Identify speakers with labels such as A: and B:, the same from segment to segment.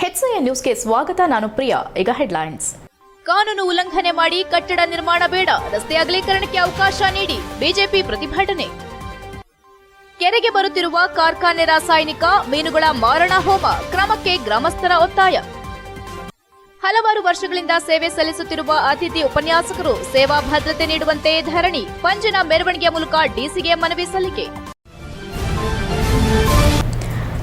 A: HCA ನ್ಯೂಸ್ಗೆ ಸ್ವಾಗತ, ನಾನು ಪ್ರಿಯಾ. ಈಗ ಹೆಡ್ಲೈನ್ಸ್.
B: ಕಾನೂನು ಉಲ್ಲಂಘನೆ ಮಾಡಿ ಕಟ್ಟಡ ನಿರ್ಮಾಣ ಬೇಡ, ರಸ್ತೆ ಅಗಲೀಕರಣಕ್ಕೆ ಅವಕಾಶ ನೀಡಿ, ಬಿಜೆಪಿ ಪ್ರತಿಭಟನೆ. ಕೆರೆಗೆ ಬರುತ್ತಿರುವ ಕಾರ್ಖಾನೆ ರಾಸಾಯನಿಕ, ಮೀನುಗಳ ಮಾರಣ ಹೋಮ, ಕ್ರಮಕ್ಕೆ ಗ್ರಾಮಸ್ಥರ ಒತ್ತಾಯ. ಹಲವಾರು ವರ್ಷಗಳಿಂದ ಸೇವೆ ಸಲ್ಲಿಸುತ್ತಿರುವ ಅತಿಥಿ ಉಪನ್ಯಾಸಕರು ಸೇವಾ ಭದ್ರತೆ ನೀಡುವಂತೆ ಧರಣಿ ಪಂಜನ ಮೆರವಣಿಗೆಯ ಮೂಲಕ ಡಿಸಿಗೆ ಮನವಿ ಸಲ್ಲಿಕೆ.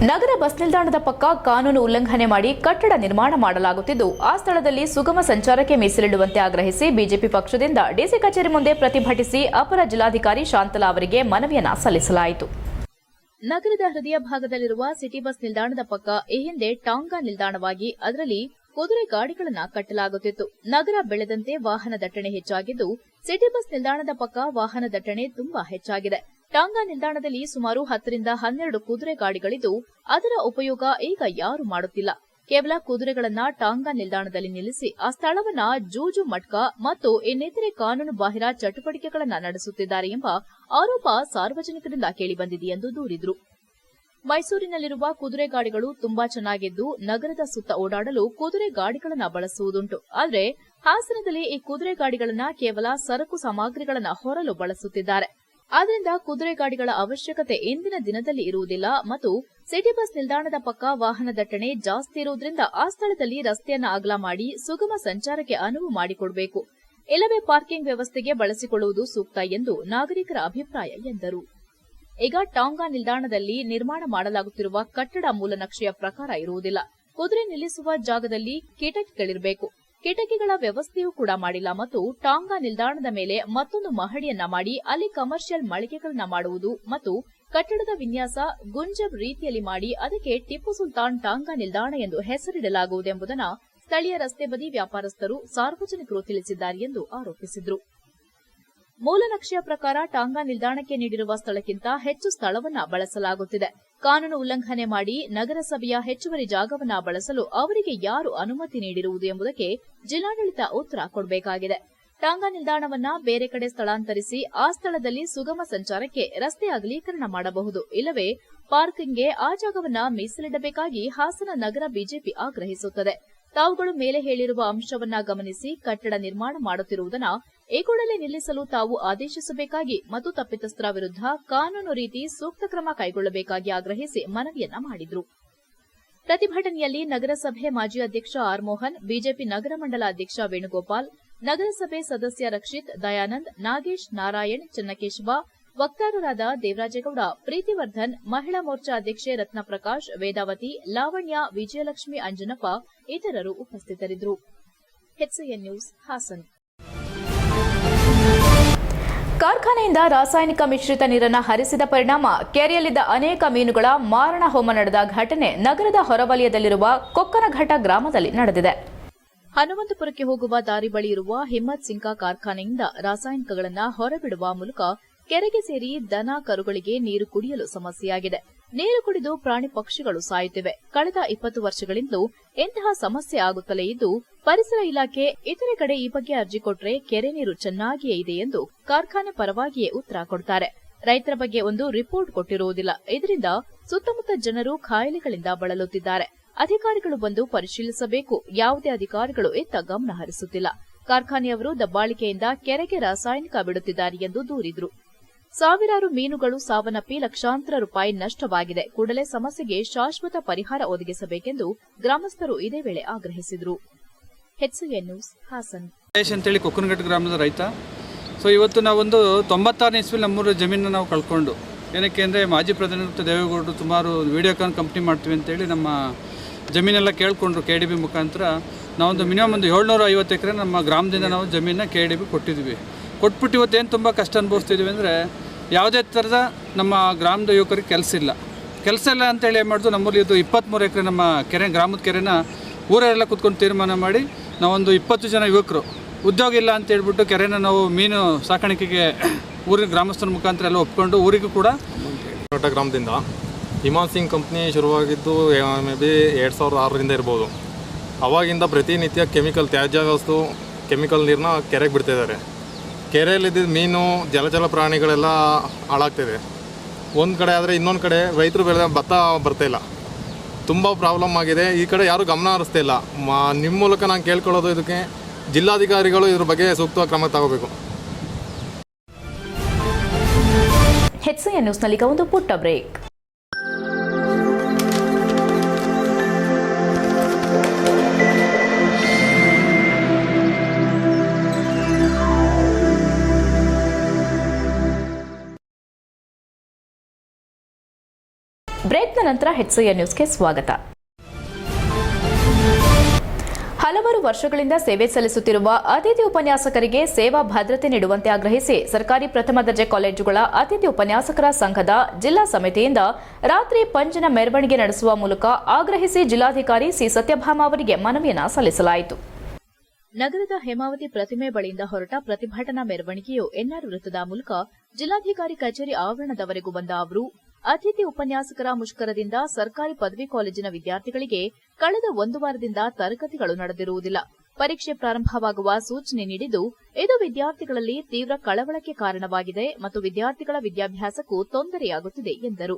A: ನಗರ ಬಸ್ ನಿಲ್ದಾಣದ ಪಕ್ಕ ಕಾನೂನು ಉಲ್ಲಂಘನೆ ಮಾಡಿ ಕಟ್ಟಡ ನಿರ್ಮಾಣ ಮಾಡಲಾಗುತ್ತಿದ್ದು ಆ ಸ್ಥಳದಲ್ಲಿ ಸುಗಮ ಸಂಚಾರಕ್ಕೆ ಮೀಸಲಿಡುವಂತೆ ಆಗ್ರಹಿಸಿ ಬಿಜೆಪಿ ಪಕ್ಷದಿಂದ ಡಿಸಿ ಕಚೇರಿ ಮುಂದೆ ಪ್ರತಿಭಟಿಸಿ ಅಪರ ಜಿಲ್ಲಾಧಿಕಾರಿ ಶಾಂತಲಾ ಅವರಿಗೆ ಮನವಿಯನ್ನ ಸಲ್ಲಿಸಲಾಯಿತು.
B: ನಗರದ ಹೃದಯ ಭಾಗದಲ್ಲಿರುವ ಸಿಟಿ ಬಸ್ ನಿಲ್ದಾಣದ ಪಕ್ಕ ಈ ಹಿಂದೆ ಟಾಂಗಾ ನಿಲ್ದಾಣವಾಗಿ ಅದರಲ್ಲಿ ಕುದುರೆ ಗಾಡಿಗಳನ್ನ ಕಟ್ಟಲಾಗುತ್ತಿತ್ತು. ನಗರ ಬೆಳೆದಂತೆ ವಾಹನ ದಟ್ಟಣೆ ಹೆಚ್ಚಾಗಿದ್ದು, ಸಿಟಿ ಬಸ್ ನಿಲ್ದಾಣದ ಪಕ್ಕ ವಾಹನ ದಟ್ಟಣೆ ತುಂಬಾ ಹೆಚ್ಚಾಗಿದೆ. ಟಾಂಗಾ ನಿಲ್ದಾಣದಲ್ಲಿ ಸುಮಾರು ಹತ್ತರಿಂದ ಹನ್ನೆರಡು ಕುದುರೆ ಗಾಡಿಗಳಿದ್ದು, ಅದರ ಉಪಯೋಗ ಈಗ ಯಾರು ಮಾಡುತ್ತಿಲ್ಲ. ಕೇವಲ ಕುದುರೆಗಳನ್ನ ಟಾಂಗಾ ನಿಲ್ದಾಣದಲ್ಲಿ ನಿಲ್ಲಿಸಿ, ಆ ಸ್ಥಳವನ್ನ ಜೂಜು ಮಟ್ಕ ಮತ್ತು ಇನ್ನಿತರೆ ಕಾನೂನು ಬಾಹಿರ ಚಟುವಟಿಕೆಗಳನ್ನ ನಡೆಸುತ್ತಿದ್ದಾರೆ ಎಂಬ ಆರೋಪ ಸಾರ್ವಜನಿಕರಿಂದ ಕೇಳಿಬಂದಿದೆ ಎಂದು ದೂರಿದರು. ಮೈಸೂರಿನಲ್ಲಿರುವ ಕುದುರೆ ಗಾಡಿಗಳು ತುಂಬಾ ಚೆನ್ನಾಗಿದ್ದು ನಗರದ ಸುತ್ತ ಓಡಾಡಲು ಕುದುರೆ ಗಾಡಿಗಳನ್ನು ಬಳಸುವುದುಂಟು. ಆದರೆ ಹಾಸನದಲ್ಲಿ ಈ ಕುದುರೆ ಗಾಡಿಗಳನ್ನು ಕೇವಲ ಸರಕು ಸಾಮಗ್ರಿಗಳನ್ನ ಹೊರಲು ಬಳಸುತ್ತಿದ್ದಾರೆ. ಆದ್ದರಿಂದ ಕುದುರೆ ಗಾಡಿಗಳ ಅವಶ್ಯಕತೆ ಇಂದಿನ ದಿನದಲ್ಲಿ ಇರುವುದಿಲ್ಲ ಮತ್ತು ಸಿಟಿ ಬಸ್ ನಿಲ್ದಾಣದ ಪಕ್ಕ ವಾಹನ ದಟ್ಟಣೆ ಜಾಸ್ತಿ ಇರುವುದರಿಂದ ಆ ಸ್ಥಳದಲ್ಲಿ ರಸ್ತೆಯನ್ನ ಅಗಲ ಮಾಡಿ ಸುಗಮ ಸಂಚಾರಕ್ಕೆ ಅನುವು ಮಾಡಿಕೊಡಬೇಕು. ಇಲ್ಲವೇ ಪಾರ್ಕಿಂಗ್ ವ್ಯವಸ್ಥೆಗೆ ಬಳಸಿಕೊಳ್ಳುವುದು ಸೂಕ್ತ ಎಂದು ನಾಗರಿಕರ ಅಭಿಪ್ರಾಯ ಎಂದರು. ಈಗ ಟಾಂಗಾ ನಿಲ್ದಾಣದಲ್ಲಿ ನಿರ್ಮಾಣ ಮಾಡಲಾಗುತ್ತಿರುವ ಕಟ್ಟಡ ಮೂಲ ನಕ್ಷೆಯ ಪ್ರಕಾರ ಇರುವುದಿಲ್ಲ. ಕುದುರೆ ನಿಲ್ಲಿಸುವ ಜಾಗದಲ್ಲಿ ಕಿಟಕಿಗಳಿರಬೇಕು ಕಿಟಕಿಗಳ ವ್ಯವಸ್ಥೆಯೂ ಕೂಡ ಮಾಡಿಲ್ಲ ಮತ್ತು ಟಾಂಗಾ ನಿಲ್ದಾಣದ ಮೇಲೆ ಮತ್ತೊಂದು ಮಹಡಿಯನ್ನ ಮಾಡಿ ಅಲ್ಲಿ ಕಮರ್ಷಿಯಲ್ ಮಳಿಗೆಗಳನ್ನ ಮಾಡುವುದು ಮತ್ತು ಕಟ್ಟಡದ ವಿನ್ಯಾಸ ಗುಂಜಬ್ ರೀತಿಯಲ್ಲಿ ಮಾಡಿ ಅದಕ್ಕೆ ಟಿಪ್ಪು ಸುಲ್ತಾನ್ ಟಾಂಗಾ ನಿಲ್ದಾಣ ಎಂದು ಹೆಸರಿಡಲಾಗುವುದೆಂಬುದನ್ನು ಸ್ಥಳೀಯ ರಸ್ತೆ ಬದಿ ವ್ಯಾಪಾರಸ್ಥರು ಸಾರ್ವಜನಿಕರು ತಿಳಿಸಿದ್ದಾರೆ ಎಂದು ಆರೋಪಿಸಿದರು. ಮೂಲನಕ್ಷೆಯ ಪ್ರಕಾರ ಟಾಂಗಾ ನಿಲ್ದಾಣಕ್ಕೆ ನೀಡಿರುವ ಸ್ಥಳಕ್ಕಿಂತ ಹೆಚ್ಚು ಸ್ಥಳವನ್ನು ಬಳಸಲಾಗುತ್ತಿದೆ. ಕಾನೂನು ಉಲ್ಲಂಘನೆ ಮಾಡಿ ನಗರಸಭೆಯ ಹೆಚ್ಚುವರಿ ಜಾಗವನ್ನ ಬಳಸಲು ಅವರಿಗೆ ಯಾರು ಅನುಮತಿ ನೀಡಿರುವುದು ಎಂಬುದಕ್ಕೆ ಜಿಲ್ಲಾಡಳಿತ ಉತ್ತರ ಕೊಡಬೇಕಾಗಿದೆ. ಟಾಂಗಾ ನಿಲ್ದಾಣವನ್ನ ಬೇರೆ ಕಡೆ ಸ್ಥಳಾಂತರಿಸಿ ಆ ಸ್ಥಳದಲ್ಲಿ ಸುಗಮ ಸಂಚಾರಕ್ಕೆ ರಸ್ತೆ ಅಗಲೀಕರಣ ಮಾಡಬಹುದು. ಇಲ್ಲವೇ, ಪಾರ್ಕಿಂಗ್ಗೆ ಆ ಜಾಗವನ್ನ ಮೀಸಲಿಡಬೇಕಾಗಿ ಹಾಸನ ನಗರ ಬಿಜೆಪಿ ಆಗ್ರಹಿಸುತ್ತದೆ. ತಾವುಗಳು ಮೇಲೆ ಹೇಳಿರುವ ಅಂಶವನ್ನ ಗಮನಿಸಿ ಕಟ್ಟಡ ನಿರ್ಮಾಣ ಮಾಡುತ್ತಿರುವುದನ್ನ ಈ ಕೂಡಲೇ ನಿಲ್ಲಿಸಲು ತಾವು ಆದೇಶಿಸಬೇಕಾಗಿ ಮತ್ತು ತಪ್ಪಿತಸ್ಥರ ವಿರುದ್ಧ ಕಾನೂನು ರೀತಿ ಸೂಕ್ತ ಕ್ರಮ ಕೈಗೊಳ್ಳಬೇಕಾಗಿ ಆಗ್ರಹಿಸಿ ಮನವಿಯನ್ನ ಮಾಡಿದರು. ಪ್ರತಿಭಟನೆಯಲ್ಲಿ ನಗರಸಭೆ ಮಾಜಿ ಅಧ್ಯಕ್ಷ ಆರ್ ಮೋಹನ್ ಬಿಜೆಪಿ ನಗರ ಮಂಡಲ ಅಧ್ಯಕ್ಷ ವೇಣುಗೋಪಾಲ್, ನಗರಸಭೆ ಸದಸ್ಯ ರಕ್ಷಿತ್, ದಯಾನಂದ್, ನಾಗೇಶ್, ನಾರಾಯಣ್, ಚನ್ನಕೇಶವ, ವಕ್ತಾರರಾದ ದೇವರಾಜೇಗೌಡ, ಪ್ರೀತಿವರ್ಧನ್, ಮಹಿಳಾ ಮೋರ್ಚಾ ಅಧ್ಯಕ್ಷೆ ರತ್ನಪ್ರಕಾಶ್, ವೇದಾವತಿ, ಲಾವಣ್ಯ, ವಿಜಯಲಕ್ಷ್ಮಿ ಅಂಜನಪ್ಪ ಇತರರು ಉಪಸ್ಥಿತರಿದ್ದರು. ನ್ಯೂಸ್ ಹಾಸನ್.
A: ಕಾರ್ಖಾನೆಯಿಂದ ರಾಸಾಯನಿಕ ಮಿಶ್ರಿತ ನೀರನ್ನು ಹರಿಸಿದ ಪರಿಣಾಮ ಕೆರೆಯಲ್ಲಿದ್ದ ಅನೇಕ ಮೀನುಗಳ ಮಾರಣ ಹೋಮ ನಡೆದ ಘಟನೆ ನಗರದ ಹೊರವಲಯದಲ್ಲಿರುವ ಕೊಕ್ಕನಘಟ್ಟ ಗ್ರಾಮದಲ್ಲಿ ನಡೆದಿದೆ.
B: ಹನುಮಂತಪುರಕ್ಕೆ ಹೋಗುವ ದಾರಿ ಬಳಿ ಇರುವ ಹಿಮ್ಮತ್ ಸಿಂಕಾ ಕಾರ್ಖಾನೆಯಿಂದ ರಾಸಾಯನಿಕಗಳನ್ನು ಹೊರಬಿಡುವ ಮೂಲಕ ಕೆರೆಗೆ ಸೇರಿ ದನ, ಕರುಗಳಿಗೆ ನೀರು ಕುಡಿಯಲು ಸಮಸ್ಯೆಯಾಗಿದೆ. ನೀರು ಕುಡಿದು ಪ್ರಾಣಿ ಪಕ್ಷಿಗಳು ಸಾಯುತ್ತಿವೆ. ಕಳೆದ ಇಪ್ಪತ್ತು ವರ್ಷಗಳಿಂದ ಇಂತಹ ಸಮಸ್ಯೆ ಆಗುತ್ತಲೇ ಇದ್ದು, ಪರಿಸರ ಇಲಾಖೆ ಇತರೆ ಕಡೆ ಈ ಬಗ್ಗೆ ಅರ್ಜಿ ಕೊಟ್ರೆ ಕೆರೆ ನೀರು ಚೆನ್ನಾಗಿಯೇ ಇದೆ ಎಂದು ಕಾರ್ಖಾನೆ ಪರವಾಗಿಯೇ ಉತ್ತರ ಕೊಡ್ತಾರೆ. ರೈತರ ಬಗ್ಗೆ ಒಂದು ರಿಪೋರ್ಟ್ ಕೊಟ್ಟಿರುವುದಿಲ್ಲ. ಇದರಿಂದ ಸುತ್ತಮುತ್ತ ಜನರು ಖಾಯಿಲೆಗಳಿಂದ ಬಳಲುತ್ತಿದ್ದಾರೆ. ಅಧಿಕಾರಿಗಳು ಬಂದು ಪರಿಶೀಲಿಸಬೇಕು. ಯಾವುದೇ ಅಧಿಕಾರಿಗಳು ಇತ್ತ ಗಮನ ಹರಿಸುತ್ತಿಲ್ಲ. ಕಾರ್ಖಾನೆಯವರು ದಬ್ಬಾಳಿಕೆಯಿಂದ ಕೆರೆಗೆ ರಾಸಾಯನಿಕ ಬಿಡುತ್ತಿದ್ದಾರೆ ಎಂದು ದೂರಿದ್ರು. ಸಾವಿರಾರು ಮೀನುಗಳು ಸಾವನ್ನಪ್ಪಿ ಲಕ್ಷಾಂತರ ರೂಪಾಯಿ ನಷ್ಟವಾಗಿದೆ. ಕೂಡಲೇ ಸಮಸ್ಯೆಗೆ ಶಾಶ್ವತ ಪರಿಹಾರ ಒದಗಿಸಬೇಕೆಂದು ಗ್ರಾಮಸ್ಥರು ಇದೇ ವೇಳೆ ಆಗ್ರಹಿಸಿದರು.
C: ಅಂತೇಳಿ ಕೊಕ್ಕನಘಟ್ಟ ಗ್ರಾಮದ ರೈತ. ಸೊ, ಇವತ್ತು ನಾವೊಂದು ತೊಂಬತ್ತಾರನೇ ಇಸ್ವಿ ನಮ್ಮೂರ ಜಮೀನನ್ನ ನಾವು ಕಳ್ಕೊಂಡು, ಏನಕ್ಕೆ ಅಂದರೆ ಮಾಜಿ ಪ್ರಧಾನಿ ದೇವೇಗೌಡರು ಸುಮಾರು ವಿಡಿಯೋಕಾನ್ ಕಂಪ್ನಿ ಮಾಡ್ತೀವಿ ಅಂತೇಳಿ ನಮ್ಮ ಜಮೀನೆಲ್ಲ ಕೇಳಿಕೊಂಡ್ರು ಕೆ ಡಿ ಬಿ ಮುಖಾಂತರ. ನಾವೊಂದು ಮಿನಿಮಮ್ ಒಂದು ಏಳ್ನೂರ ಐವತ್ತು ಎಕರೆ ನಮ್ಮ ಗ್ರಾಮದಿಂದ ನಾವು ಜಮೀನನ್ನ ಕೆ ಡಿ ಬಿ ಕೊಟ್ಟಿದ್ವಿ. ಕೊಟ್ಬಿಟ್ಟು ಇವತ್ತೇನು ತುಂಬ ಕಷ್ಟ ಅನುಭವಿಸ್ತಿದ್ದೀವಿ ಅಂದರೆ ಯಾವುದೇ ಥರದ ನಮ್ಮ ಗ್ರಾಮದ ಯುವಕರಿಗೆ ಕೆಲಸ ಇಲ್ಲ. ಕೆಲಸ ಇಲ್ಲ ಅಂತೇಳಿ ಏನು ಮಾಡಿದ್ರು ನಮ್ಮಲ್ಲಿ ಇದು ಇಪ್ಪತ್ತ್ಮೂರು ಎಕರೆ ನಮ್ಮ ಕೆರೆ, ಗ್ರಾಮದ ಕೆರೆನ ಊರೆಲ್ಲ ಕೂತ್ಕೊಂಡು ತೀರ್ಮಾನ ಮಾಡಿ ನಾವೊಂದು ಇಪ್ಪತ್ತು ಜನ ಯುವಕರು, ಉದ್ಯೋಗ ಇಲ್ಲ ಅಂತ ಹೇಳ್ಬಿಟ್ಟು ಕೆರೆನ ನಾವು ಮೀನು ಸಾಕಾಣಿಕೆಗೆ ಊರಿನ ಗ್ರಾಮಸ್ಥರ ಮುಖಾಂತರ ಎಲ್ಲ ಒಪ್ಕೊಂಡು ಊರಿಗೂ ಕೂಡ
D: ದೊಡ್ಡ ಗ್ರಾಮದಿಂದ ಹಿಮಾನ್ ಸಿಂಗ್ ಕಂಪ್ನಿ ಶುರುವಾಗಿದ್ದು ಮೇ ಬಿ ಎರಡು ಸಾವಿರದ ಆರರಿಂದ ಇರ್ಬೋದು. ಅವಾಗಿಂದ ಪ್ರತಿನಿತ್ಯ ಕೆಮಿಕಲ್ ತ್ಯಾಜ್ಯ ವಸ್ತು ಕೆಮಿಕಲ್ ನೀರನ್ನ ಕೆರೆಗೆ ಬಿಡ್ತಿದ್ದಾರೆ. ಕೆರೆಯಲ್ಲಿದ್ದ ಮೀನು, ಜಲಚರ ಪ್ರಾಣಿಗಳೆಲ್ಲ ಹಾಳಾಗ್ತಿದೆ. ಒಂದು ಕಡೆ ಆದರೆ ಇನ್ನೊಂದು ಕಡೆ ರೈತರು ಬೆಳೆದ ಭತ್ತ ಬರ್ತಾಯಿಲ್ಲ ತುಂಬ ಪ್ರಾಬ್ಲಮ್ ಆಗಿದೆ. ಈ ಕಡೆ ಯಾರೂ ಗಮನ ಹರಿಸ್ತಾ ಇಲ್ಲ. ಮಾ ನಿಮ್ಮ ಮೂಲಕ ನಾನು ಕೇಳ್ಕೊಳ್ಳೋದು ಇದಕ್ಕೆ, ಜಿಲ್ಲಾಧಿಕಾರಿಗಳು ಇದ್ರ ಬಗ್ಗೆ ಸೂಕ್ತ ಕ್ರಮ ತಗೋಬೇಕು.
A: ಹೆಚ್ಸಿಎನ್ ನ್ಯೂಸ್ನಲ್ಲಿ ಒಂದು ಪುಟ್ಟ ಬ್ರೇಕ್. ಬ್ರೇಕ್ನ ನಂತರ ಹೆಚ್ಸಿಎನ್ ನ್ಯೂಸ್ಗೆ ಸ್ವಾಗತ. ಹಲವಾರು ವರ್ಷಗಳಿಂದ ಸೇವೆ ಸಲ್ಲಿಸುತ್ತಿರುವ ಅತಿಥಿ ಉಪನ್ಯಾಸಕರಿಗೆ ಸೇವಾ ಭದ್ರತೆ ನೀಡುವಂತೆ ಆಗ್ರಹಿಸಿ ಸರ್ಕಾರಿ ಪ್ರಥಮ ದರ್ಜೆ ಕಾಲೇಜುಗಳ ಅತಿಥಿ ಉಪನ್ಯಾಸಕರ ಸಂಘದ ಜಿಲ್ಲಾ ಸಮಿತಿಯಿಂದ ರಾತ್ರಿ ಪಂಜಿನ ಮೆರವಣಿಗೆ ನಡೆಸುವ ಮೂಲಕ ಆಗ್ರಹಿಸಿ ಜಿಲ್ಲಾಧಿಕಾರಿ ಸಿ. ಸತ್ಯಭಾಮ ಅವರಿಗೆ ಮನವಿಯನ್ನ ಸಲ್ಲಿಸಲಾಯಿತು.
B: ನಗರದ ಹೇಮಾವತಿ ಪ್ರತಿಮೆ ಬಳಿಯಿಂದ ಹೊರಟ ಪ್ರತಿಭಟನಾ ಮೆರವಣಿಗೆಯು ಎನ್ಆರ್ ವೃತ್ತದ ಮೂಲಕ ಜಿಲ್ಲಾಧಿಕಾರಿ ಕಚೇರಿ ಆವರಣದವರೆಗೂ ಬಂದ ಅವರು ಅತಿಥಿ ಉಪನ್ಯಾಸಕರ ಮುಷ್ಕರದಿಂದ ಸರ್ಕಾರಿ ಪದವಿ ಕಾಲೇಜಿನ ವಿದ್ಯಾರ್ಥಿಗಳಿಗೆ ಕಳೆದ ಒಂದು ವಾರದಿಂದ ತರಗತಿಗಳು ನಡೆದಿರುವುದಿಲ್ಲ. ಪರೀಕ್ಷೆ ಪ್ರಾರಂಭವಾಗುವ ಸೂಚನೆ ನೀಡಿದ್ದು, ಇದು ವಿದ್ಯಾರ್ಥಿಗಳಲ್ಲಿ ತೀವ್ರ ಕಳವಳಕ್ಕೆ ಕಾರಣವಾಗಿದೆ ಮತ್ತು ವಿದ್ಯಾರ್ಥಿಗಳ ವಿದ್ಯಾಭ್ಯಾಸಕ್ಕೂ ತೊಂದರೆಯಾಗುತ್ತಿದೆ ಎಂದರು.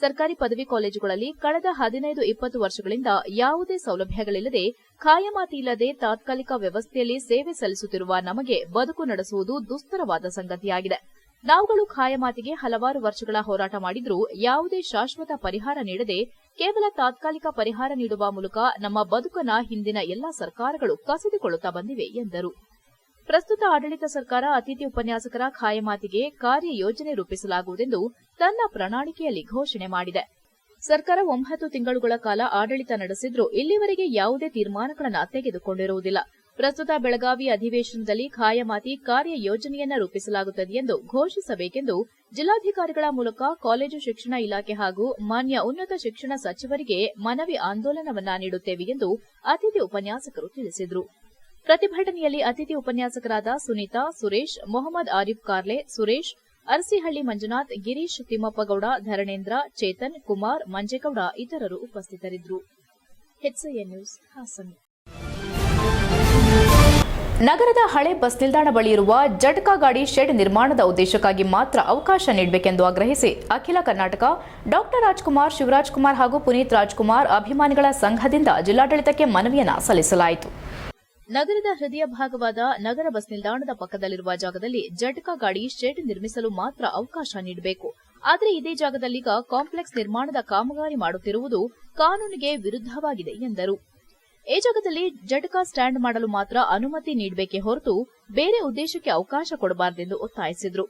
B: ಸರ್ಕಾರಿ ಪದವಿ ಕಾಲೇಜುಗಳಲ್ಲಿ ಕಳೆದ ಹದಿನೈದು ಇಪ್ಪತ್ತು ವರ್ಷಗಳಿಂದ ಯಾವುದೇ ಸೌಲಭ್ಯಗಳಿಲ್ಲದೆ ಖಾಯಮಾತಿ ಇಲ್ಲದೆ ತಾತ್ಕಾಲಿಕ ವ್ಯವಸ್ಥೆಯಲ್ಲಿ ಸೇವೆ ಸಲ್ಲಿಸುತ್ತಿರುವ ನಮಗೆ ಬದುಕು ನಡೆಸುವುದು ದುಸ್ತರವಾದ ಸಂಗತಿಯಾಗಿದೆ. ನಾವುಗಳು ಖಾಯಮಾತಿಗೆ ಹಲವಾರು ವರ್ಷಗಳ ಹೋರಾಟ ಮಾಡಿದ್ರೂ ಯಾವುದೇ ಶಾಶ್ವತ ಪರಿಹಾರ ನೀಡದೆ ಕೇವಲ ತಾತ್ಕಾಲಿಕ ಪರಿಹಾರ ನೀಡುವ ಮೂಲಕ ನಮ್ಮ ಬದುಕನ ಹಿಂದಿನ ಎಲ್ಲಾ ಸರ್ಕಾರಗಳು ಕಸಿದುಕೊಳ್ಳುತ್ತಾ ಬಂದಿವೆ, ಎಂದರು. ಪ್ರಸ್ತುತ ಆಡಳಿತ ಸರ್ಕಾರ ಅತಿಥಿ ಉಪನ್ಯಾಸಕರ ಖಾಯಮಾತಿಗೆ ಕಾರ್ಯಯೋಜನೆ ರೂಪಿಸಲಾಗುವುದೆಂದು ತನ್ನ ಪ್ರಣಾಳಿಕೆಯಲ್ಲಿ ಘೋಷಣೆ ಮಾಡಿದೆ. ಸರ್ಕಾರ ಒಂಬತ್ತು ತಿಂಗಳುಗಳ ಕಾಲ ಆಡಳಿತ ನಡೆಸಿದ್ರೂ ಇಲ್ಲಿವರೆಗೆ ಯಾವುದೇ ತೀರ್ಮಾನಗಳನ್ನು ತೆಗೆದುಕೊಂಡಿರುವುದಿಲ್ಲ. ಪ್ರಸ್ತುತ ಬೆಳಗಾವಿ ಅಧಿವೇಶನದಲ್ಲಿ ಖಾಯಮಾತಿ ಕಾರ್ಯಯೋಜನೆಯನ್ನ ರೂಪಿಸಲಾಗುತ್ತದೆ ಎಂದು ಘೋಷಿಸಬೇಕೆಂದು ಜಿಲ್ಲಾಧಿಕಾರಿಗಳ ಮೂಲಕ ಕಾಲೇಜು ಶಿಕ್ಷಣ ಇಲಾಖೆ ಹಾಗೂ ಮಾನ್ಯ ಉನ್ನತ ಶಿಕ್ಷಣ ಸಚಿವರಿಗೆ ಮನವಿ ಆಂದೋಲನವನ್ನ ನೀಡುತ್ತೇವೆ ಎಂದು ಅತಿಥಿ ಉಪನ್ಯಾಸಕರು ತಿಳಿಸಿದರು. ಪ್ರತಿಭಟನೆಯಲ್ಲಿ ಅತಿಥಿ ಉಪನ್ಯಾಸಕರಾದ ಸುನೀತಾ, ಸುರೇಶ್, ಮೊಹಮ್ಮದ್ ಆರಿಫ್ ಕಾರ್ಲೆ, ಸುರೇಶ್, ಅರಸಿಹಳ್ಳಿ ಮಂಜುನಾಥ್, ಗಿರೀಶ್ ತಿಮ್ಮಪ್ಪಗೌಡ, ಧರಣೇಂದ್ರ, ಚೇತನ್ ಕುಮಾರ್, ಮಂಜೇಗೌಡ ಇತರರು ಉಪಸ್ಥಿತರಿದ್ದರು.
A: ನಗರದ ಹಳೆ ಬಸ್ ನಿಲ್ದಾಣ ಬಳಿ ಇರುವ ಜಟ್ಕಾ ಗಾಡಿ ಶೆಡ್ ನಿರ್ಮಾಣದ ಉದ್ದೇಶಕ್ಕಾಗಿ ಮಾತ್ರ ಅವಕಾಶ ನೀಡಬೇಕೆಂದು ಆಗ್ರಹಿಸಿ ಅಖಿಲ ಕರ್ನಾಟಕ ಡಾಕ್ಟರ್ ರಾಜ್ಕುಮಾರ್, ಶಿವರಾಜ್ ಕುಮಾರ್ ಹಾಗೂ ಪುನೀತ್ ರಾಜ್ಕುಮಾರ್ ಅಭಿಮಾನಿಗಳ ಸಂಘದಿಂದ ಜಿಲ್ಲಾಡಳಿತಕ್ಕೆ ಮನವಿಯನ್ನು ಸಲ್ಲಿಸಲಾಯಿತು.
B: ನಗರದ ಹೃದಯ ಭಾಗವಾದ ನಗರ ಬಸ್ ನಿಲ್ದಾಣದ ಪಕ್ಕದಲ್ಲಿರುವ ಜಾಗದಲ್ಲಿ ಜಟ್ಕಾ ಗಾಡಿ ಶೆಡ್ ನಿರ್ಮಿಸಲು ಮಾತ್ರ ಅವಕಾಶ ನೀಡಬೇಕು. ಆದರೆ ಇದೇ ಜಾಗದಲ್ಲೀಗ ಕಾಂಪ್ಲೆಕ್ಸ್ ನಿರ್ಮಾಣದ ಕಾಮಗಾರಿ ಮಾಡುತ್ತಿರುವುದು ಕಾನೂನಿಗೆ ವಿರುದ್ಧವಾಗಿದೆ ಎಂದರು. ಈ ಜಾಗದಲ್ಲಿ ಜಟಕಾ ಸ್ಟ್ಯಾಂಡ್ ಮಾಡಲು ಮಾತ್ರ ಅನುಮತಿ ನೀಡಬೇಕೇ ಹೊರತು ಬೇರೆ ಉದ್ದೇಶಕ್ಕೆ ಅವಕಾಶ ಕೊಡಬಾರದೆಂದು ಒತ್ತಾಯಿಸಿದರು.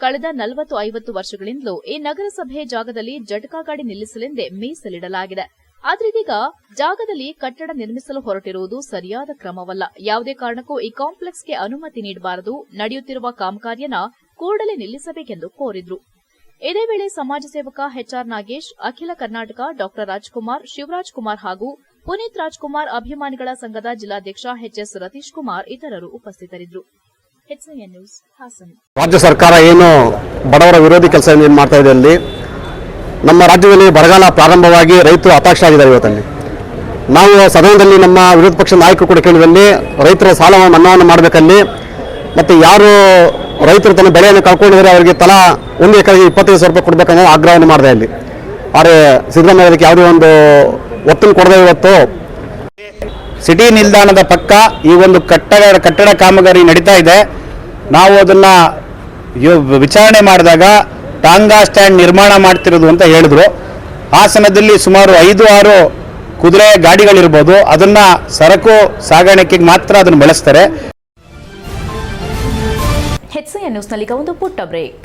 B: ಕಳೆದ ನಲವತ್ತು ಐವತ್ತು ವರ್ಷಗಳಿಂದಲೂ ಈ ನಗರಸಭೆ ಜಾಗದಲ್ಲಿ ಜಟಕಾ ಗಾಡಿ ನಿಲ್ಲಿಸಲೆಂದೇ ಮೀಸಲಿಡಲಾಗಿದೆ. ಆದ್ರೆ ಇದೀಗ ಜಾಗದಲ್ಲಿ ಕಟ್ಟಡ ನಿರ್ಮಿಸಲು ಹೊರಟಿರುವುದು ಸರಿಯಾದ ಕ್ರಮವಲ್ಲ. ಯಾವುದೇ ಕಾರಣಕ್ಕೂ ಈ ಕಾಂಪ್ಲೆಕ್ಸ್ಗೆ ಅನುಮತಿ ನೀಡಬಾರದು. ನಡೆಯುತ್ತಿರುವ ಕಾಮಗಾರಿಯನ್ನ ಕೂಡಲೇ ನಿಲ್ಲಿಸಬೇಕೆಂದು ಕೋರಿದ್ರು. ಇದೇ ವೇಳೆ ಸಮಾಜ ಸೇವಕ ಎಚ್ಆರ್ ನಾಗೇಶ್, ಅಖಿಲ ಕರ್ನಾಟಕ ಡಾಕ್ಟರ್ ರಾಜ್ಕುಮಾರ್ ಶಿವರಾಜ್ ಕುಮಾರ್ ಹಾಗೂ ಪುನೀತ್ ರಾಜ್ಕುಮಾರ್ ಅಭಿಮಾನಿಗಳ ಸಂಘದ ಜಿಲ್ಲಾಧ್ಯಕ್ಷ ಎಚ್ಎಸ್ ರತೀಶ್ ಕುಮಾರ್ ಇತರರು ಉಪಸ್ಥಿತರಿದ್ದರು.
E: ರಾಜ್ಯ ಸರ್ಕಾರ ಏನು ಬಡವರ ವಿರೋಧಿ ಕೆಲಸ ಏನು ಮಾಡ್ತಾ ಇದೆ ಅಲ್ಲಿ? ನಮ್ಮ ರಾಜ್ಯದಲ್ಲಿ ಬರಗಾಲ ಪ್ರಾರಂಭವಾಗಿ ರೈತರು ಹತಾಶರಾಗಿದ್ದಾರೆ ಇವತ್ತಲ್ಲಿ. ನಾವು ಸದನದಲ್ಲಿ ನಮ್ಮ ವಿರೋಧ ಪಕ್ಷದ ನಾಯಕರು ಕೂಡ ಕೇಳಿದಲ್ಲಿ ರೈತರ ಸಾಲ ಮನ್ನಾವನ್ನು ಮಾಡಬೇಕಲ್ಲಿ, ಮತ್ತು ಯಾರು ರೈತರು ತನ್ನ ಬೆಳೆಯನ್ನು ಕಳ್ಕೊಂಡಿದ್ದಾರೆ, ಅವರಿಗೆ ತಲಾ ಒಂದು ಎಕರೆಗೆ ಇಪ್ಪತ್ತೈದು ಸಾವಿರ ರೂಪಾಯಿ ಕೊಡಬೇಕನ್ನೋ ಆಗ್ರಹವನ್ನು ಮಾಡಿದೆ ಅಲ್ಲಿ. ಆದರೆ ಸಿದ್ದರಾಮಯ್ಯ ಅದಕ್ಕೆ ಯಾವುದೇ ಒಂದು ಒತ್ತನ್ನು ಕೊಡದೆ ಇವತ್ತು.
F: ಸಿಟಿ ನಿಲ್ದಾಣದ ಪಕ್ಕ ಈ ಒಂದು ಕಟ್ಟಡ ಕಟ್ಟಡ ಕಾಮಗಾರಿ ನಡೀತಾ ಇದೆ. ನಾವು ಅದನ್ನ ವಿಚಾರಣೆ ಮಾಡಿದಾಗ ಟಾಂಗಾ ಸ್ಟ್ಯಾಂಡ್ ನಿರ್ಮಾಣ ಮಾಡ್ತಿರೋದು ಅಂತ ಹೇಳಿದ್ರು. ಹಾಸನದಲ್ಲಿ ಸುಮಾರು ಐದು, ಆರು ಕುದುರೆ ಗಾಡಿಗಳಿರ್ಬೋದು. ಅದನ್ನ ಸರಕು ಸಾಗಾಣಿಕೆಗೆ ಮಾತ್ರ ಅದನ್ನು ಬಳಸ್ತಾರೆ.
A: ಹೆಚ್ಐಎನ್ ನ್ಯೂಸ್ನಲ್ಲೀಗ ಒಂದು ಪುಟ್ಟ ಬ್ರೇಕ್.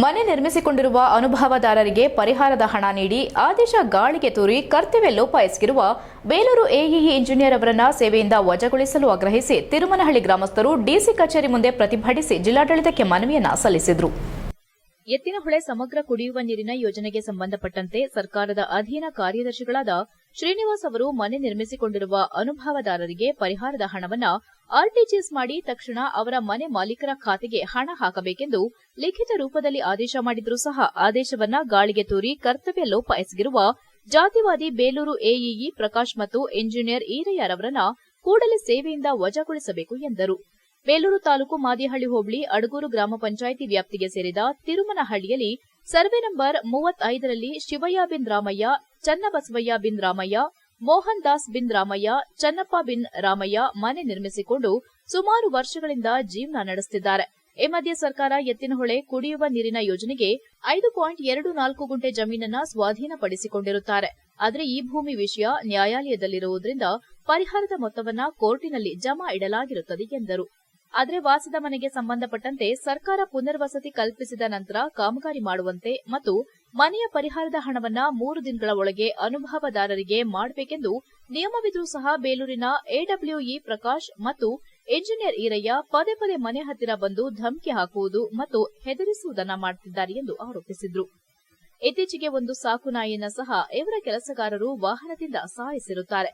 A: ಮನೆ ನಿರ್ಮಿಸಿಕೊಂಡಿರುವ ಅನುಭವದಾರರಿಗೆ ಪರಿಹಾರದ ಹಣ ನೀಡಿ ಆದೇಶ ಗಾಳಿಗೆ ತೂರಿ ಕರ್ತವ್ಯ ಲೋಪ ಬೇಲೂರು ಎಇಇ ಇಂಜಿನಿಯರ್ ಅವರನ್ನ ಸೇವೆಯಿಂದ ವಜಾಗೊಳಿಸಲು ಆಗ್ರಹಿಸಿ ತಿರುಮನಹಳ್ಳಿ ಗ್ರಾಮಸ್ಥರು ಡಿಸಿ ಕಚೇರಿ ಮುಂದೆ ಪ್ರತಿಭಟಿಸಿ ಜಿಲ್ಲಾಡಳಿತಕ್ಕೆ ಮನವಿಯನ್ನ ಸಲ್ಲಿಸಿದರು.
B: ಎತ್ತಿನಹೊಳೆ ಸಮಗ್ರ ಕುಡಿಯುವ ನೀರಿನ ಯೋಜನೆಗೆ ಸಂಬಂಧಪಟ್ಟಂತೆ ಸರ್ಕಾರದ ಅಧೀನ ಕಾರ್ಯದರ್ಶಿಗಳಾದ ಶ್ರೀನಿವಾಸ್ ಅವರು ಮನೆ ನಿರ್ಮಿಸಿಕೊಂಡಿರುವ ಅನುಭವದಾರರಿಗೆ ಪರಿಹಾರದ ಹಣವನ್ನ ಆರ್ಟಿಜಿಎಸ್ ಮಾಡಿ ತಕ್ಷಣ ಅವರ ಮನೆ ಮಾಲೀಕರ ಖಾತೆಗೆ ಹಣ ಹಾಕಬೇಕೆಂದು ಲಿಖಿತ ರೂಪದಲ್ಲಿ ಆದೇಶ ಮಾಡಿದರೂ ಸಹ ಆದೇಶವನ್ನ ಗಾಳಿಗೆ ತೂರಿ ಕರ್ತವ್ಯ ಲೋಪ ಎಸಗಿರುವ ಜಾತಿವಾದಿ ಬೇಲೂರು ಎಇಇ ಪ್ರಕಾಶ್ ಮತ್ತು ಎಂಜಿನಿಯರ್ ಈರಯ್ಯರವರನ್ನ ಕೂಡಲೇ ಸೇವೆಯಿಂದ ವಜಾಗೊಳಿಸಬೇಕು ಎಂದರು. ಬೇಲೂರು ತಾಲೂಕು ಮಾದಿಹಳ್ಳಿ ಹೋಬಳಿ ಅಡಗೂರು ಗ್ರಾಮ ಪಂಚಾಯಿತಿ ವ್ಯಾಪ್ತಿಗೆ ಸೇರಿದ ತಿರುಮನಹಳ್ಳಿಯಲ್ಲಿ ಸರ್ವೆ ನಂಬರ್ ಮೂವತ್ತೈದರಲ್ಲಿ ಶಿವಯ್ಯ ಬಿನ್ ರಾಮಯ್ಯ, ಚನ್ನಬಸವಯ್ಯ ಬಿನ್ ರಾಮಯ್ಯ ಮೋಹನ್ ದಾಸ್ ಬಿನ್ ರಾಮಯ್ಯ, ಚನ್ನಪ್ಪ ಬಿನ್ ರಾಮಯ್ಯ ಮನೆ ನಿರ್ಮಿಸಿಕೊಂಡು ಸುಮಾರು ವರ್ಷಗಳಿಂದ ಜೀವನ ನಡೆಸುತ್ತಿದ್ದಾರೆ ಈ ಮಧ್ಯೆ ಸರ್ಕಾರ ಎತ್ತಿನಹೊಳೆ ಕುಡಿಯುವ ನೀರಿನ ಯೋಜನೆಗೆ ಐದು ಪಾಯಿಂಟ್ ಎರಡು ನಾಲ್ಕು ಗುಂಟೆ ಜಮೀನನ್ನ ಸ್ವಾಧೀನಪಡಿಸಿಕೊಂಡಿರುತ್ತಾರೆ. ಆದರೆ ಈ ಭೂಮಿ ವಿಷಯ ನ್ಯಾಯಾಲಯದಲ್ಲಿರುವುದರಿಂದ ಪರಿಹಾರದ ಮೊತ್ತವನ್ನ ಕೋರ್ಟಿನಲ್ಲಿ ಜಮಾ ಇಡಲಾಗಿರುತ್ತದೆ ಎಂದರು. ಆದರೆ ವಾಸದ ಮನೆಗೆ ಸಂಬಂಧಪಟ್ಟಂತೆ ಸರ್ಕಾರ ಪುನರ್ವಸತಿ ಕಲ್ಪಿಸಿದ ನಂತರ ಕಾಮಗಾರಿ ಮಾಡುವಂತೆ ಮತ್ತು ಮನೆಯ ಪರಿಹಾರದ ಹಣವನ್ನ ಮೂರು ದಿನಗಳ ಒಳಗೆ ಅನುಭವದಾರರಿಗೆ ಮಾಡಬೇಕೆಂದು ನಿಯಮವಿದ್ರೂ ಸಹ ಬೇಲೂರಿನ ಎಡಬ್ಲ್ಯೂಇ ಪ್ರಕಾಶ್ ಮತ್ತು ಎಂಜಿನಿಯರ್ ಈರಯ್ಯ ಪದೇ ಪದೇ ಮನೆ ಹತ್ತಿರ ಬಂದು ಧಮಕಿ ಹಾಕುವುದು ಮತ್ತು ಹೆದರಿಸುವುದನ್ನ ಮಾಡುತ್ತಿದ್ದಾರೆ ಎಂದು ಆರೋಪಿಸಿದರು. ಇತ್ತೀಚೆಗೆ ಒಂದು ಸಾಕು ನಾಯಿಯನ್ನ ಸಹ ಇವರ ಕೆಲಸಗಾರರು ವಾಹನದಿಂದ ಸಾಯಿಸಿರುತ್ತಾರೆ.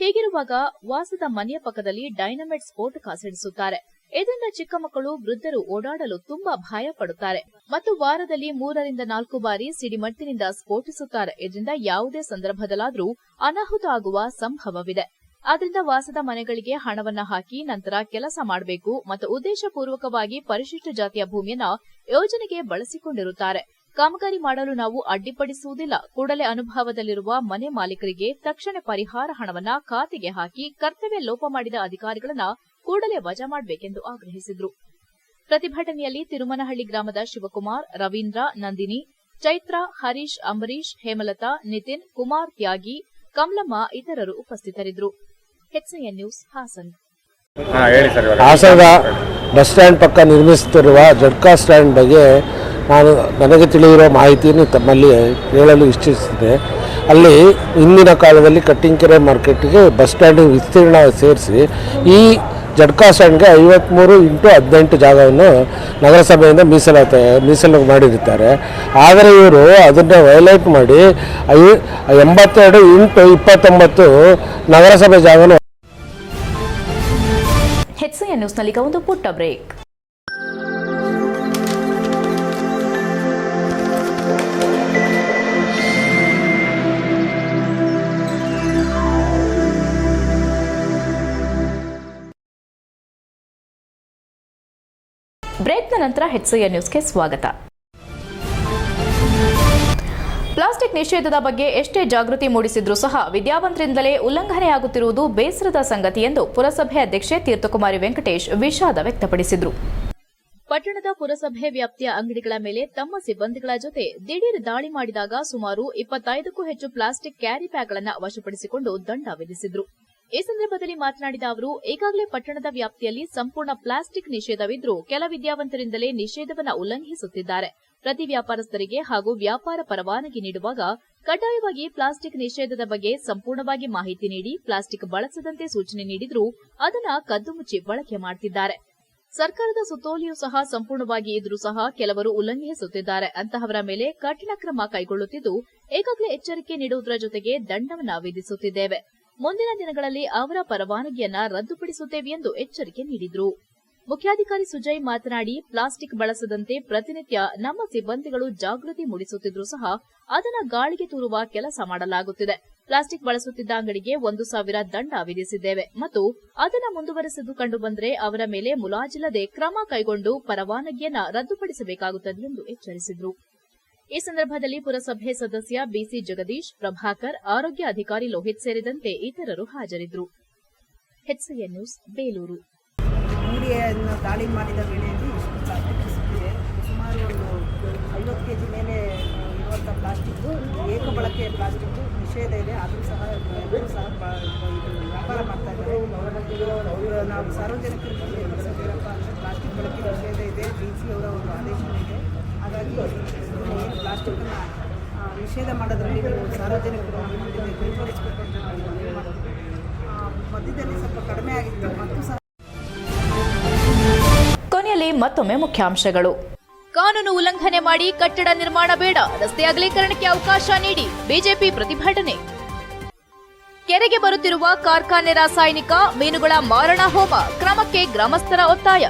B: ಹೀಗಿರುವಾಗ ವಾಸದ ಮನೆಯ ಪಕ್ಕದಲ್ಲಿ ಡೈನಮೈಟ್ ಸ್ಫೋಟಕ ಸಿಡಿಸುತ್ತಾರೆ. ಇದರಿಂದ ಚಿಕ್ಕ ಮಕ್ಕಳು, ವೃದ್ಧರು ಓಡಾಡಲು ತುಂಬಾ ಭಯ ಪಡುತ್ತಾರೆ ಮತ್ತು ವಾರದಲ್ಲಿ ಮೂರರಿಂದ ನಾಲ್ಕು ಬಾರಿ ಸಿಡಿಮಟ್ಟಿನಿಂದ ಸ್ಫೋಟಿಸುತ್ತಾರೆ. ಇದರಿಂದ ಯಾವುದೇ ಸಂದರ್ಭದಲ್ಲಾದರೂ ಅನಾಹುತ ಆಗುವ ಸಂಭವವಿದೆ. ಆದ್ರಿಂದ ವಾಸದ ಮನೆಗಳಿಗೆ ಹಣವನ್ನ ಹಾಕಿ ನಂತರ ಕೆಲಸ ಮಾಡಬೇಕು ಮತ್ತು ಉದ್ದೇಶಪೂರ್ವಕವಾಗಿ ಪರಿಶಿಷ್ಟ ಜಾತಿಯ ಭೂಮಿಯನ್ನು ಯೋಜನೆಗೆ ಬಳಸಿಕೊಂಡಿರುತ್ತಾರೆ. ಕಾಮಗಾರಿ ಮಾಡಲು ನಾವು ಅಡ್ಡಿಪಡಿಸುವುದಿಲ್ಲ. ಕೂಡಲೇ ಅನುಭವದಲ್ಲಿರುವ ಮನೆ ಮಾಲೀಕರಿಗೆ ತಕ್ಷಣ ಪರಿಹಾರ ಹಣವನ್ನ ಖಾತೆಗೆ ಹಾಕಿ ಕರ್ತವ್ಯ ಲೋಪ ಮಾಡಿದ ಅಧಿಕಾರಿಗಳನ್ನ ಕೂಡಲೇ ವಜಾ ಮಾಡಬೇಕೆಂದು ಆಗ್ರಹಿಸಿದರು. ಪ್ರತಿಭಟನೆಯಲ್ಲಿ ತಿರುಮನಹಳ್ಳಿ ಗ್ರಾಮದ ಶಿವಕುಮಾರ್ ರವೀಂದ್ರ ನಂದಿನಿ ಚೈತ್ರ ಹರೀಶ್ ಅಂಬರೀಶ್ ಹೇಮಲತಾ ನಿತಿನ್ ಕುಮಾರ್ ತ್ಯಾಗಿ ಕಮಲಮ್ಮ ಇತರರು ಉಪಸ್ಥಿತರಿದ್ದರು. HN news Hassan.
G: ಹಾಸನದ ಬಸ್ ಸ್ಟ್ಯಾಂಡ್ ಪಕ್ಕ ನಿರ್ಮಿಸುತ್ತಿರುವ ಜಡ್ಕಾ ಸ್ಟ್ಯಾಂಡ್ ಬಗ್ಗೆ ನಾನು ನನಗೆ ತಿಳಿದಿರೋ ಮಾಹಿತಿಯನ್ನು ತಮ್ಮಲ್ಲಿ ಹೇಳಲು ಇಚ್ಛಿಸಿದೆ ಅಲ್ಲಿ ಹಿಂದಿನ ಕಾಲದಲ್ಲಿ ಕಟ್ಟಿಂಕೆರೆ ಮಾರ್ಕೆಟ್ಗೆ ಬಸ್ ಸ್ಟ್ಯಾಂಡ್ ವಿಸ್ತೀರ್ಣ ಸೇರಿಸಿ ಈ ಜಡ್ಕಾ ಸಂಘ ಐವತ್ತ್ಮೂರು ಇಂಟು ಹದಿನೆಂಟು ಜಾಗವನ್ನು ನಗರಸಭೆಯಿಂದ ಮೀಸಲಾತ ಮೀಸಲು ಮಾಡಿರುತ್ತಾರೆ. ಆದರೆ ಇವರು ಅದನ್ನು ವೈಲೈಟ್ ಮಾಡಿ ಐ, ಎಂಬತ್ತೆರಡು ಇಂಟು ಇಪ್ಪತ್ತೊಂಬತ್ತು ನಗರಸಭೆ
A: ಹೆಚ್ಸಿಯ ನ್ಯೂಸ್ನಲ್ಲಿ ಒಂದು ಪುಟ್ಟ ಬ್ರೇಕ್ ಬ್ರೇಕ್ನ ನಂತರ ಹೆಚ್ಸಿಯ ನ್ಯೂಸ್ಗೆ ಸ್ವಾಗತ. ಪ್ಲಾಸ್ಟಿಕ್ ನಿಷೇಧದ ಬಗ್ಗೆ ಎಷ್ಟೇ ಜಾಗೃತಿ ಮೂಡಿಸಿದ್ರೂ ಸಹ ವಿದ್ಯಾವಂತರಿಂದಲೇ ಉಲ್ಲಂಘನೆಯಾಗುತ್ತಿರುವುದು ಬೇಸರದ ಸಂಗತಿ ಎಂದು ಪುರಸಭೆ ಅಧ್ಯಕ್ಷೆ ತೀರ್ಥಕುಮಾರಿ ವೆಂಕಟೇಶ್ ವಿಷಾದ ವ್ಯಕ್ತಪಡಿಸಿದರು.
B: ಪಟ್ಟಣದ ಪುರಸಭೆ ವ್ಯಾಪ್ತಿಯ ಅಂಗಡಿಗಳ ಮೇಲೆ ತಮ್ಮ ಸಿಬ್ಬಂದಿಗಳ ಜೊತೆ ದಿಢೀರ್ ದಾಳಿ ಮಾಡಿದಾಗ ಸುಮಾರು ಇಪ್ಪತ್ತೈದಕ್ಕೂ ಹೆಚ್ಚು ಪ್ಲಾಸ್ಟಿಕ್ ಕ್ಯಾರಿ ಬ್ಯಾಗ್ಗಳನ್ನು ವಶಪಡಿಸಿಕೊಂಡು ದಂಡ ವಿಧಿಸಿದ್ರು. ಈ ಸಂದರ್ಭದಲ್ಲಿ ಮಾತನಾಡಿದ ಅವರು, ಈಗಾಗಲೇ ಪಟ್ಟಣದ ವ್ಯಾಪ್ತಿಯಲ್ಲಿ ಸಂಪೂರ್ಣ ಪ್ಲಾಸ್ಟಿಕ್ ನಿಷೇಧವಿದ್ರೂ ಕೆಲ ವಿದ್ಯಾವಂತರಿಂದಲೇ ನಿಷೇಧವನ್ನು ಉಲ್ಲಂಘಿಸುತ್ತಿದ್ದಾರೆ. ಪ್ರತಿ ವ್ಯಾಪಾರಸ್ಥರಿಗೆ ಹಾಗೂ ವ್ಯಾಪಾರ ಪರವಾನಗಿ ನೀಡುವಾಗ ಕಡ್ಡಾಯವಾಗಿ ಪ್ಲಾಸ್ಟಿಕ್ ನಿಷೇಧದ ಬಗ್ಗೆ ಸಂಪೂರ್ಣವಾಗಿ ಮಾಹಿತಿ ನೀಡಿ, ಪ್ಲಾಸ್ಟಿಕ್ ಬಳಸದಂತೆ ಸೂಚನೆ ನೀಡಿದ್ರೂ ಅದನ್ನ ಕದ್ದುಮುಚ್ಚಿ ಬಳಕೆ ಮಾಡುತ್ತಿದ್ದಾರೆ ಸರ್ಕಾರದ ಸುತ್ತೋಲೆಯೂ ಸಹ ಸಂಪೂರ್ಣವಾಗಿ ಇದ್ರೂ ಸಹ ಕೆಲವರು ಉಲ್ಲಂಘಿಸುತ್ತಿದ್ದಾರೆ. ಅಂತಹವರ ಮೇಲೆ ಕಠಿಣ ಕ್ರಮ ಕೈಗೊಳ್ಳುತ್ತಿದ್ದು, ಈಗಾಗಲೇ ಎಚ್ಚರಿಕೆ ನೀಡುವುದರ ಜೊತೆಗೆ ದಂಡವನ್ನು ವಿಧಿಸುತ್ತಿದ್ದೇವೆ. ಮುಂದಿನ ದಿನಗಳಲ್ಲಿ ಅವರ ಪರವಾನಗಿಯನ್ನ ರದ್ದುಪಡಿಸುತ್ತೇವೆ ಎಂದು ಎಚ್ಚರಿಕೆ ನೀಡಿದ್ರು. ಮುಖ್ಯಾಧಿಕಾರಿ ಸುಜಯ್ ಮಾತನಾಡಿ, ಪ್ಲಾಸ್ಟಿಕ್ ಬಳಸದಂತೆ ಪ್ರತಿನಿತ್ಯ ನಮ್ಮ ಸಿಬ್ಬಂದಿಗಳು ಜಾಗೃತಿ ಮೂಡಿಸುತ್ತಿದ್ರೂ ಸಹ ಅದನ್ನ ಗಾಳಿಗೆ ತೂರುವ ಕೆಲಸ ಮಾಡಲಾಗುತ್ತಿದೆ. ಪ್ಲಾಸ್ಟಿಕ್ ಬಳಸುತ್ತಿದ್ದ ಅಂಗಡಿಗೆ ಒಂದು ಸಾವಿರ ದಂಡ ವಿಧಿಸಿದ್ದೇವೆ ಮತ್ತು ಅದನ್ನು ಮುಂದುವರೆಸಿದ್ದು ಕಂಡುಬಂದರೆ ಅವರ ಮೇಲೆ ಮುಲಾಜಿಲ್ಲದೆ ಕ್ರಮ ಕೈಗೊಂಡು ಪರವಾನಗಿಯನ್ನ ರದ್ದುಪಡಿಸಬೇಕಾಗುತ್ತದೆ ಎಂದು ಎಚ್ಚರಿಸಿದ್ರು. ಈ ಸಂದರ್ಭದಲ್ಲಿ ಪುರಸಭೆ ಸದಸ್ಯ ಬಿಸಿ ಜಗದೀಶ್, ಪ್ರಭಾಕರ್, ಆರೋಗ್ಯ ಅಧಿಕಾರಿ ಲೋಹಿತ್ ಸೇರಿದಂತೆ ಇತರರು ಹಾಜರಿದ್ದರು. ನ್ಯೂಸ್ ಬೇಲೂರು.
H: ಅಂಗಡಿಯನ್ನು ದಾಳಿ ಮಾಡಿದ ವೇಳೆಯಲ್ಲಿ ಸಿಕ್ಕಿದೆ ಸುಮಾರು ಒಂದು ಐವತ್ತು ಕೆ ಜಿ ಮೇಲೆ ಇರುವಂಥ ಪ್ಲಾಸ್ಟಿಕ್ ಪ್ಲಾಸ್ಟಿಕ್ ಏಕ ಬಳಕೆಯ ನಿಷೇಧ ಇದೆ. ಆದರೂ ಸಹ ಎಲ್ಲರೂ ಸಹ ವ್ಯಾಪಾರ ಮಾಡ್ತಾ ಇದ್ದಾರೆ. ನಾವು ಸಾರ್ವಜನಿಕರಿಗೆ ಪ್ಲಾಸ್ಟಿಕ್ ಬಳಕೆ ನಿಷೇಧ ಇದೆ. ಡಿ ಸಿ ಅವರ ಒಂದು ಆದೇಶ ಇದೆ. ಹಾಗಾಗಿ ಏನು ಪ್ಲಾಸ್ಟಿಕ್ಕನ್ನು ನಿಷೇಧ ಮಾಡೋದ್ರಲ್ಲಿ ನೀವು ಸಾರ್ವಜನಿಕರು ನಮ್ಮೊಂದಿಗೆ ಕೈಜೋಡಿಸಬೇಕು ಅಂತ ನಾವು ಮಧ್ಯದಲ್ಲಿ ಸ್ವಲ್ಪ ಕಡಿಮೆ ಆಗಿತ್ತು ಮತ್ತು ಸಹ
A: ಕೊನೆಯಲ್ಲಿ ಮತ್ತೊಮ್ಮೆ ಮುಖ್ಯಾಂಶಗಳು.
B: ಕಾನೂನು ಉಲ್ಲಂಘನೆ ಮಾಡಿ ಕಟ್ಟಡ ನಿರ್ಮಾಣ ಬೇಡ ರಸ್ತೆ ಅಗಲೀಕರಣಕ್ಕೆ ಅವಕಾಶ ನೀಡಿ ಬಿಜೆಪಿ ಪ್ರತಿಭಟನೆ. ಕೆರೆಗೆ ಬರುತ್ತಿರುವ ಕಾರ್ಖಾನೆ ರಾಸಾಯನಿಕ ಮೀನುಗಳ ಮಾರಣ ಹೋಮ ಕ್ರಮಕ್ಕೆ ಗ್ರಾಮಸ್ಥರ ಒತ್ತಾಯ.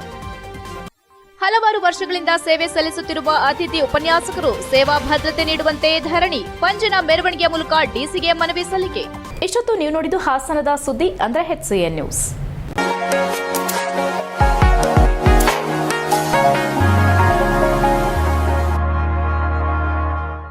B: ಹಲವಾರು ವರ್ಷಗಳಿಂದ ಸೇವೆ ಸಲ್ಲಿಸುತ್ತಿರುವ ಅತಿಥಿ ಉಪನ್ಯಾಸಕರು ಸೇವಾ ಭದ್ರತೆ ನೀಡುವಂತೆ ಧರಣಿ. ಪಂಜಿನ ಮೆರವಣಿಗೆಯ ಮೂಲಕ ಡಿಸಿಗೆ ಮನವಿ ಸಲ್ಲಿಕೆ.
A: ಇಷ್ಟೊತ್ತು ನೀವು ನೋಡಿದ್ದು ಹಾಸನದ ಸುದ್ದಿ ಅಂದ್ರೆ ಹೆಚ್ ನ್ಯೂಸ್